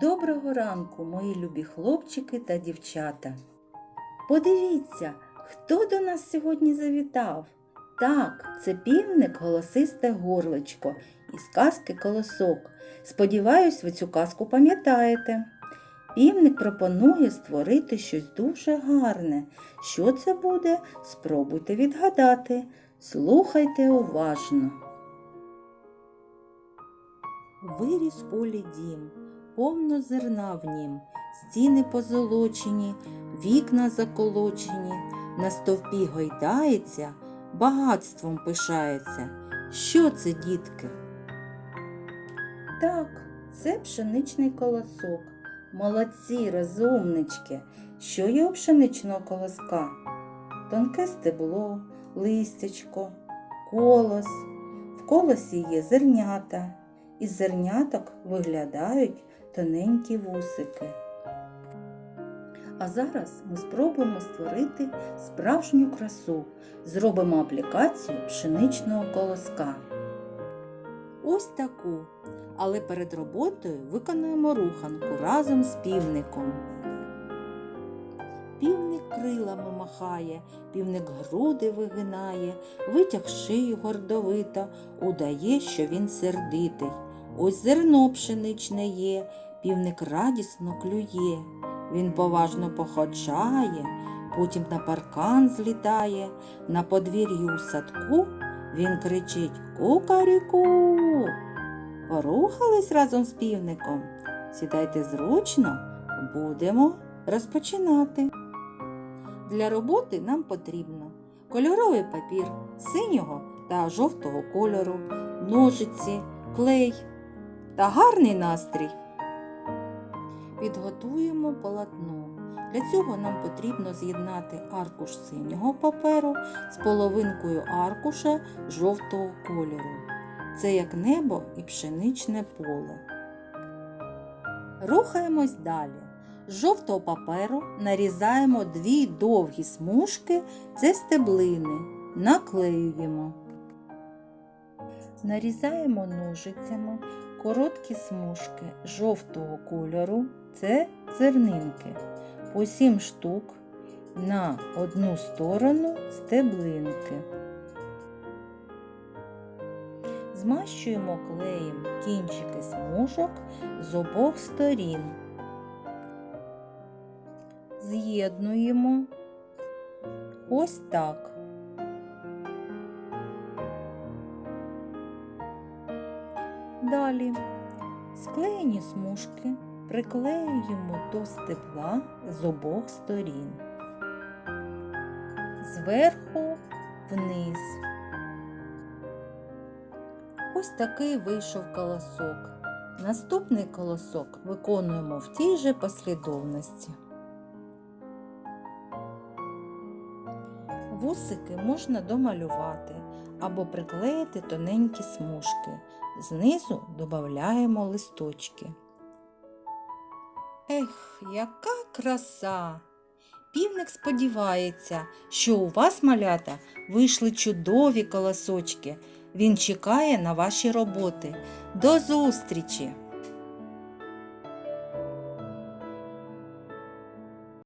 Доброго ранку, мої любі хлопчики та дівчата. Подивіться, хто до нас сьогодні завітав. Так, це півник голосисте горличко із казки Колосок. Сподіваюсь, ви цю казку пам'ятаєте. Півник пропонує створити щось дуже гарне. Що це буде? Спробуйте відгадати. Слухайте уважно. Виріс полі дім, повно зерна в нім, стіни позолочені, вікна заколочені, на стовпі гойдається, багатством пишається. Що це, дітки? Так, це пшеничний колосок. Молодці, розумнички. Що є у пшеничного колоска? Тонке стебло, листячко, колос. В колосі є зернята. Із зерняток виглядають тоненькі вусики. А зараз ми спробуємо створити справжню красу. Зробимо аплікацію пшеничного колоска. Ось таку. Але перед роботою виконуємо руханку разом з півником. Півник крилами махає, півник груди вигинає, витяг шию гордовито, удає, що він сердитий. Ось зерно пшеничне є, півник радісно клює. Він поважно походжає, потім на паркан злітає, на подвір'ю у садку він кричить Кукаріку. Порухались разом з півником. Сідайте зручно, будемо розпочинати. Для роботи нам потрібно кольоровий папір синього та жовтого кольору, ножиці, клей та гарний настрій. Підготуємо полотно. Для цього нам потрібно з'єднати аркуш синього паперу з половинкою аркуша жовтого кольору. Це як небо і пшеничне поле. Рухаємось далі. З жовтого паперу нарізаємо дві довгі смужки, це стеблини, наклеюємо. Нарізаємо ножицями короткі смужки жовтого кольору, це зернинки. По 7 штук на одну сторону стеблинки. Змащуємо клеєм кінчики смужок з обох сторін. З'єднуємо ось так. Далі склеєні смужки приклеюємо до стебла з обох сторін. Зверху вниз. Ось такий вийшов колосок. Наступний колосок виконуємо в тій же послідовності. Вусики можна домалювати або приклеїти тоненькі смужки. Знизу додаємо листочки. Ех, яка краса! Півник сподівається, що у вас, малята, вийшли чудові колосочки. Він чекає на ваші роботи. До зустрічі!